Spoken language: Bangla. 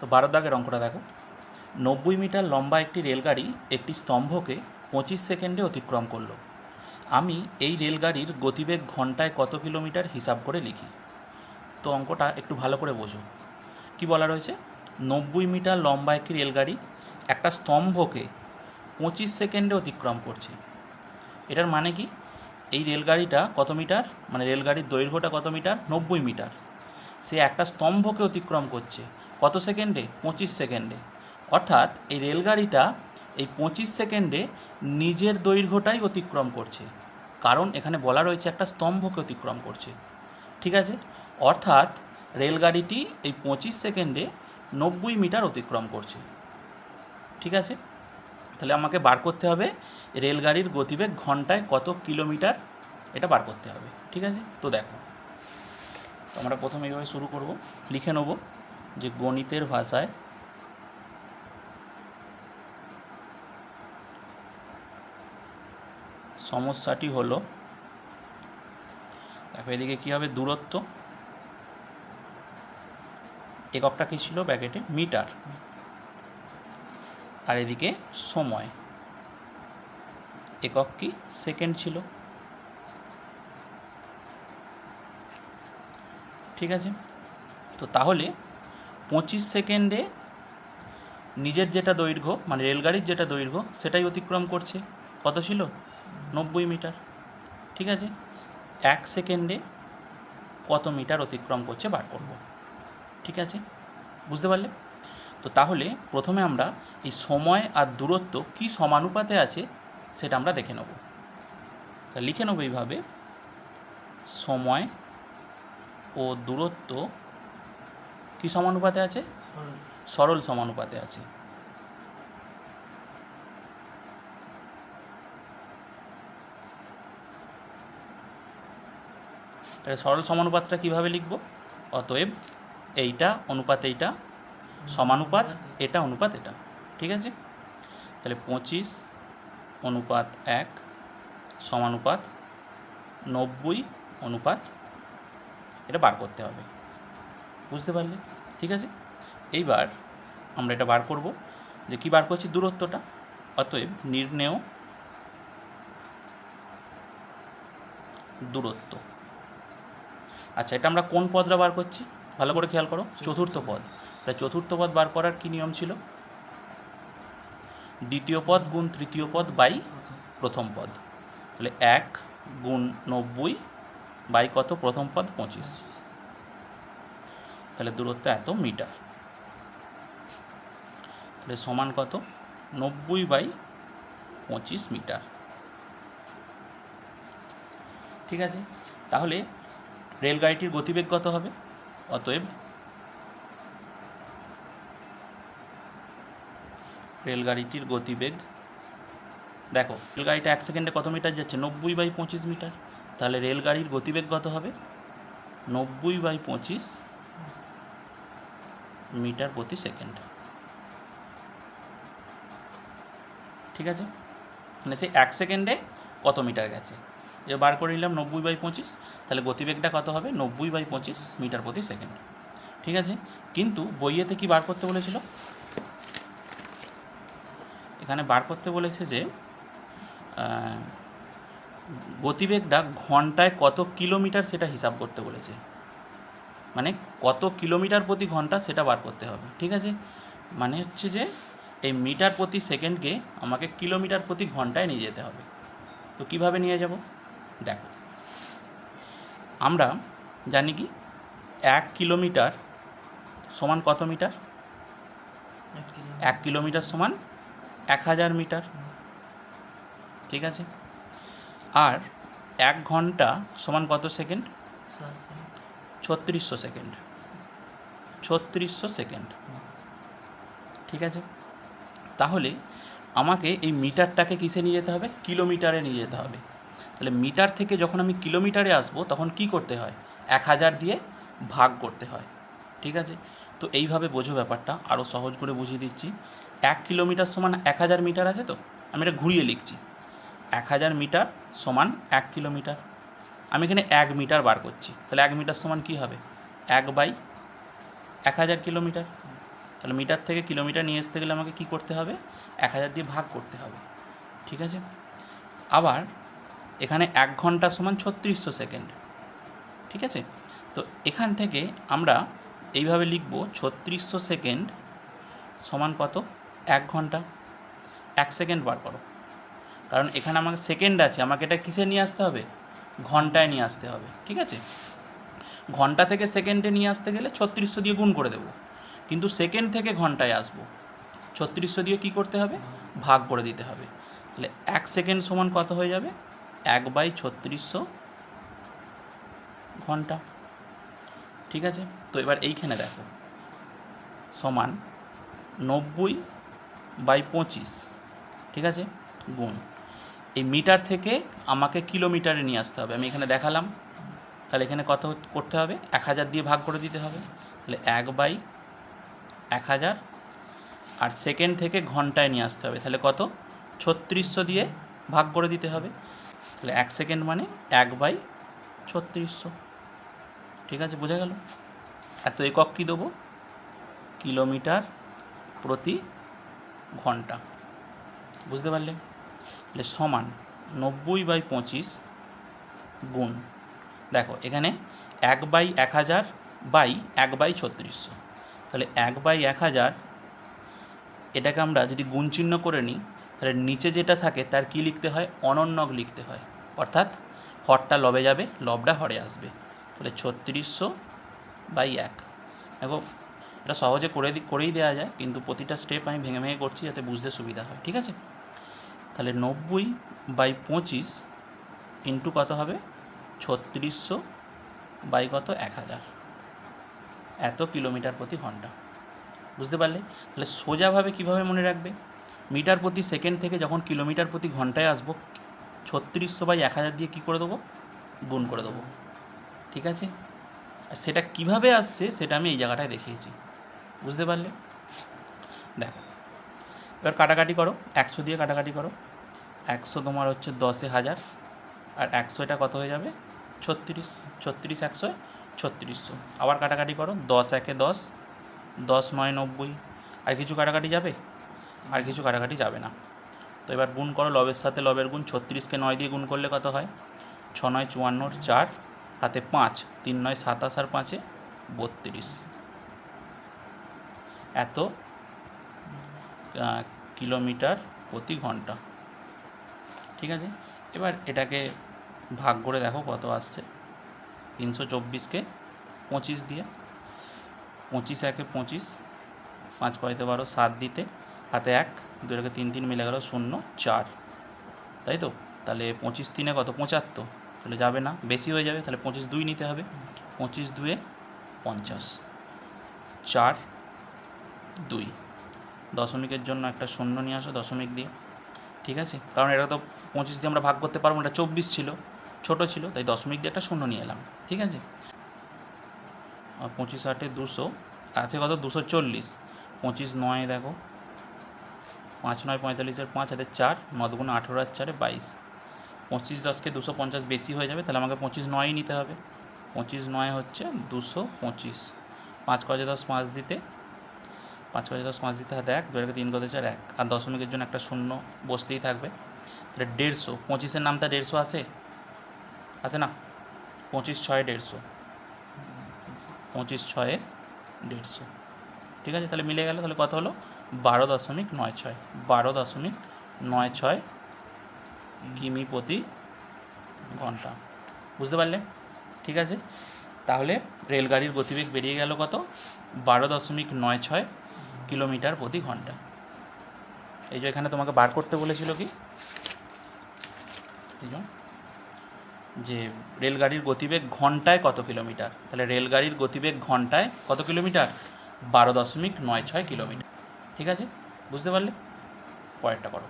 তো বারো দাগের অঙ্কটা দেখো। নব্বই মিটার লম্বা একটি রেলগাড়ি একটি স্তম্ভকে পঁচিশ সেকেন্ডে অতিক্রম করল। আমি এই রেলগাড়ির গতিবেগ ঘন্টায় কত কিলোমিটার হিসাব করে লিখি? তো অঙ্কটা একটু ভালো করে বোঝো। কি বলা রয়েছে? নব্বই মিটার লম্বা একটি রেলগাড়ি একটা স্তম্ভকে পঁচিশ সেকেন্ডে অতিক্রম করছে। এটার মানে কি? এই রেলগাড়িটা কত মিটার? মানে রেলগাড়ির দৈর্ঘ্যটা কত মিটার? নব্বই মিটার। সে একটা স্তম্ভকে অতিক্রম করছে। কত সেকেন্ডে? পঁচিশ সেকেন্ডে। অর্থাৎ এই রেলগাড়িটা এই পঁচিশ সেকেন্ডে নিজের দৈর্ঘ্যটাই অতিক্রম করছে। কারণ এখানে বলা রয়েছে একটা স্তম্ভকে অতিক্রম করছে। ঠিক আছে? অর্থাৎ রেলগাড়িটি এই পঁচিশ সেকেন্ডে নব্বই মিটার অতিক্রম করছে। ঠিক আছে? তাহলে আমাকে বার করতে হবে। রেলগাড়ির গতিবেগ ঘন্টায় কত কিলোমিটার? এটা বার করতে হবে। ঠিক আছে? তো দেখো। আমরা প্রথমে এইভাবে শুরু করব। লিখে নেব। যে গণিতের ভাষায় সমস্যাটি হলো, দেখো এদিকে কী হবে? দূরত্ব। এককটা কী ছিল ব্যাকেটে মিটার। আর এদিকে সময়। একক কি? সেকেন্ড ছিল। ঠিক আছে? তো তাহলে পঁচিশ সেকেন্ডে নিজের যেটা দৈর্ঘ্য মানে রেলগাড়ির যেটা দৈর্ঘ্য, সেটাই অতিক্রম করছে। কত ছিল? নব্বই মিটার। ঠিক আছে? এক সেকেন্ডে কত মিটার অতিক্রম করছে বার করব। ঠিক আছে? বুঝতে পারলে? তো তাহলে প্রথমে আমরা এই সময় আর দূরত্ব কি সমানুপাতে আছে সেটা আমরা দেখে নেব। তা লিখে নেব এইভাবে। সময় ও দূরত্ব কি সমানুপাতে আছে? সরল। সমানুপাতে আছে। তাহলে সরল সমানুপাতটা কীভাবে লিখব? অতএব এইটা অনুপাত এইটা সমানুপাত এটা অনুপাত এটা। ঠিক আছে? তাহলে পঁচিশ অনুপাত এক সমানুপাত নব্বই অনুপাত এটা বার করতে হবে। বুঝতে পারলে? ঠিক আছে? এইবার আমরা এটা বার করব যে কি বার করছি দূরত্বটা? অতএব নির্ণেয় দূরত্ব। আচ্ছা এটা আমরা কোন পদটা বার করছি? ভালো করে খেয়াল করো, চতুর্থ পদ। তাহলে চতুর্থ পদ বার করার কি নিয়ম ছিল? দ্বিতীয় পদ গুণ তৃতীয় পদ বাই প্রথম পদ। তাহলে এক গুণ নব্বই বাই কত? প্রথম পদ পঁচিশ। তাহলে দূরত্ব এত মিটার। তাহলে সমান কত? নব্বই বাই পঁচিশ মিটার। ঠিক আছে? তাহলে রেলগাড়িটির গতিবেগ কত হবে? অতএব রেলগাড়িটির গতিবেগ, দেখো, রেলগাড়িটা এক সেকেন্ডে কত মিটার যাচ্ছে? নব্বই বাই পঁচিশ মিটার। তাহলে রেলগাড়ির গতিবেগ কত হবে? নব্বই বাই পঁচিশ মিটার প্রতি সেকেন্ড। ঠিক আছে? মানে সেই এক সেকেন্ডে কত মিটার গেছে? এ বার করে নিলাম নব্বই বাই পঁচিশ, তাহলে গতিবেগটা কত হবে? নব্বই বাই পঁচিশ মিটার প্রতি সেকেন্ড। ঠিক আছে? কিন্তু বইয়েতে কি বার করতে বলেছিল? এখানে বার করতে বলেছে যে গতিবেগটা ঘন্টায় কত কিলোমিটার সেটা হিসাব করতে বলেছে? মানে কত কিলোমিটার প্রতি ঘণ্টা সেটা বার করতে হবে, ঠিক আছে? মানে হচ্ছে যে এই মিটার প্রতি সেকেন্ডকে আমাকে কিলোমিটার প্রতি ঘন্টায় নিয়ে যেতে হবে। তো কীভাবে নিয়ে যাব? দেখো, আমরা জানি কি, এক কিলোমিটার সমান কত মিটার? এক কিলোমিটার সমান এক হাজার মিটার, ঠিক আছে? আর এক ঘণ্টা সমান কত সেকেন্ড? ছত্রিশশো সেকেন্ড। ছত্রিশশো সেকেন্ড। ঠিক আছে? তাহলে আমাকে এই মিটারটাকে কিসে নিয়ে যেতে হবে? কিলোমিটারে নিয়ে যেতে হবে। তাহলে মিটার থেকে যখন আমি কিলোমিটারে আসব, তখন কি করতে হয়? এক হাজার দিয়ে ভাগ করতে হয়। ঠিক আছে? তো এইভাবে বোঝো ব্যাপারটা। আরও সহজ করে বুঝিয়ে দিচ্ছি। এক কিলোমিটার সমান এক হাজার মিটার আছে তো? আমি এটা ঘুরিয়ে লিখছি। এক হাজার মিটার সমান এক কিলোমিটার। আমি এখানে এক মিটার বার করছি। তাহলে এক মিটার সমান কী হবে? এক বাই এক হাজার কিলোমিটার। তাহলে মিটার থেকে কিলোমিটার নিয়ে আসতে গেলে আমাকে কী করতে হবে? এক হাজার দিয়ে ভাগ করতে হবে। ঠিক আছে? আবার এখানে এক ঘণ্টা সমান ছত্রিশশো সেকেন্ড। ঠিক আছে? তো এখান থেকে আমরা এইভাবে লিখব ছত্রিশশো সেকেন্ড সমান কত? এক ঘণ্টা। এক সেকেন্ড বার করো। কারণ এখানে আমাকে সেকেন্ড আছে। আমাকে এটা কিসে নিয়ে আসতে হবে? ঘন্টায় নিয়ে আসতে হবে, ঠিক আছে? ঘণ্টা থেকে সেকেন্ডে নিয়ে আসতে গেলে ছত্রিশশো দিয়ে গুণ করে দেবো। কিন্তু সেকেন্ড থেকে ঘন্টায় আসব, ছত্রিশশো দিয়ে কী করতে হবে? ভাগ করে দিতে হবে। তাহলে এক সেকেন্ড সমান কত হয়ে যাবে? এক বাই ছত্রিশশো ঘণ্টা, ঠিক আছে? তো এবার এইখানে দেখো, সমান নব্বই বাই পঁচিশ, ঠিক আছে? গুণ। এই মিটার থেকে আমাকে কিলোমিটারে নিয়ে আসতে হবে। আমি এখানে দেখালাম। তাহলে এখানে কত করতে হবে? এক হাজার দিয়ে ভাগ করে দিতে হবে। তাহলে এক বাই এক হাজার। আর সেকেন্ড থেকে ঘন্টায় নিয়ে আসতে হবে। তাহলে কত? ছত্রিশশো দিয়ে ভাগ করে দিতে হবে। তাহলে এক সেকেন্ড মানে এক বাই ছত্রিশশো। ঠিক আছে? বোঝা গেল? এত একক কী দেবো? কিলোমিটার প্রতি ঘণ্টা। বুঝতে পারলে? তাহলে সমান নব্বই বাই পঁচিশ গুণ। দেখো, এখানে এক বাই এক হাজার বাই এক বাই ছত্রিশশো তাহলে এক বাই এক হাজার, এটাকে আমরা যদি গুণ চিহ্ন করে নিই, তাহলে নিচে যেটা থাকে তার কি লিখতে হয়? অনন্যক লিখতে হয়। অর্থাৎ হরটা লবে যাবে, লবটা হরে আসবে। তাহলে ছত্রিশশো বাই এক। দেখো, এটা সহজে করে করেই দেওয়া যায়, কিন্তু প্রতিটা স্টেপ আমি ভেঙে ভেঙে করছি যাতে বুঝতে সুবিধা হয়, ঠিক আছে? তাহলে নব্বই বাই পঁচিশ ইন্টু কত হবে? ছত্রিশশো বাই কত? এক হাজার। এত কিলোমিটার প্রতি ঘণ্টা। বুঝতে পারলে? তাহলে সোজাভাবে কীভাবে মনে রাখবে? মিটার প্রতি সেকেন্ড থেকে যখন কিলোমিটার প্রতি ঘন্টায় আসব, ছত্রিশশো বাই এক হাজার দিয়ে কী করে দেবো? গুণ করে দেবো। ঠিক আছে? আর সেটা কীভাবে আসছে সেটা আমি এই জায়গাটায় দেখিয়েছি। বুঝতে পারলে? দেখো। এবার কাটাকাটি করো। একশো দিয়ে কাটাকাটি করো। একশো তোমার হচ্ছে দশে হাজার, আর একশো এটা কত হয়ে যাবে? ছত্রিশ ছত্রিশ একশো, ছত্রিশশো। আবার কাটাকাটি করো, দশ একে দশ দশ নয় নব্বই। আর কিছু কাটাকাটি যাবে? আর কিছু কাটাকাটি যাবে না। তো এবার গুণ করো, লবের সাথে লবের গুণ, ছত্রিশকে নয় দিয়ে গুণ করলে কত হয়? ছ নয় চুয়ান্নর চার, হাতে পাঁচ, তিন নয় সাতাশ আর পাঁচে বত্রিশ। এত কিলোমিটার প্রতি ঘণ্টা। ঠিক আছে? এবার এটাকে ভাগ করে দেখো কত আসছে। তিনশো চব্বিশকে পঁচিশ দিয়ে। পঁচিশ একে পঁচিশ, পাঁচ কয়তে বারো, সাত দিতে। হাতে এক, দুই একে তিন তিন মিলে গেল শূন্য, চার। তাই তো? তাহলে পঁচিশ তিনে কত? পঁচাত্তর। তাহলে যাবে না, বেশি হয়ে যাবে, তাহলে পঁচিশ দুই নিতে হবে। পঁচিশ দুয়ে পঞ্চাশ। চার, দুই। দশমিকের জন্য একটা শূন্য নিয়ে আসো, দশমিক দিয়ে। ঠিক আছে? কারণ এটা তো পঁচিশ দিয়ে আমরা ভাগ করতে পারব এটা চব্বিশ ছিল, ছোট ছিল, তাই দশমিক দিয়ে একটা শূন্য নিয়ে এলাম, ঠিক আছে? পঁচিশ আটে দুশো, আছে কত? দুশো চল্লিশ। পঁচিশ নয় দেখো, পাঁচ নয় পঁয়তাল্লিশের পাঁচ, হাতে চার নদগুণ আঠেরো আর চারে বাইশ। পঁচিশ দশকে দুশো পঞ্চাশ বেশি হয়ে যাবে, তাহলে আমাকে পঁচিশ নয়ই নিতে হবে। পঁচিশ নয় হচ্ছে দুশো পঁচিশ। পাঁচ কজে দশ, পাঁচ দিতে পাঁচ কজে দশ পাঁচ দিতে হাতে এক দুয়ারকে তিন কজে চার, এক। আর দশমিকের জন্য একটা শূন্য বসতেই থাকবে। তাহলে দেড়শো। পঁচিশের নামটা দেড়শো আছে? আছে না? পঁচিশ ছয় দেড়শো। পঁচিশ ছয়ে দেড়শো। ঠিক আছে? তাহলে মিলে গেল। তাহলে কত হলো? বারো দশমিক নয় ছয়। বারো দশমিক নয় ছয় কিমি প্রতি ঘণ্টা। বুঝতে পারলে? ঠিক আছে? তাহলে রেলগাড়ির গতিবেগ বেরিয়ে গেল কত? বারো দশমিক নয় ছয় কিলোমিটার প্রতি ঘণ্টা। এই যে এখানে তোমাকে বার করতে বলেছিল কি? যে রেলগাড়ির গতিবেগ ঘন্টায় কত কিলোমিটার? তাহলে রেলগাড়ির গতিবেগ ঘন্টায় কত কিলোমিটার? বারো দশমিক নয় ছয় কিলোমিটার। ঠিক আছে? বুঝতে পারলে? পরেরটা করো।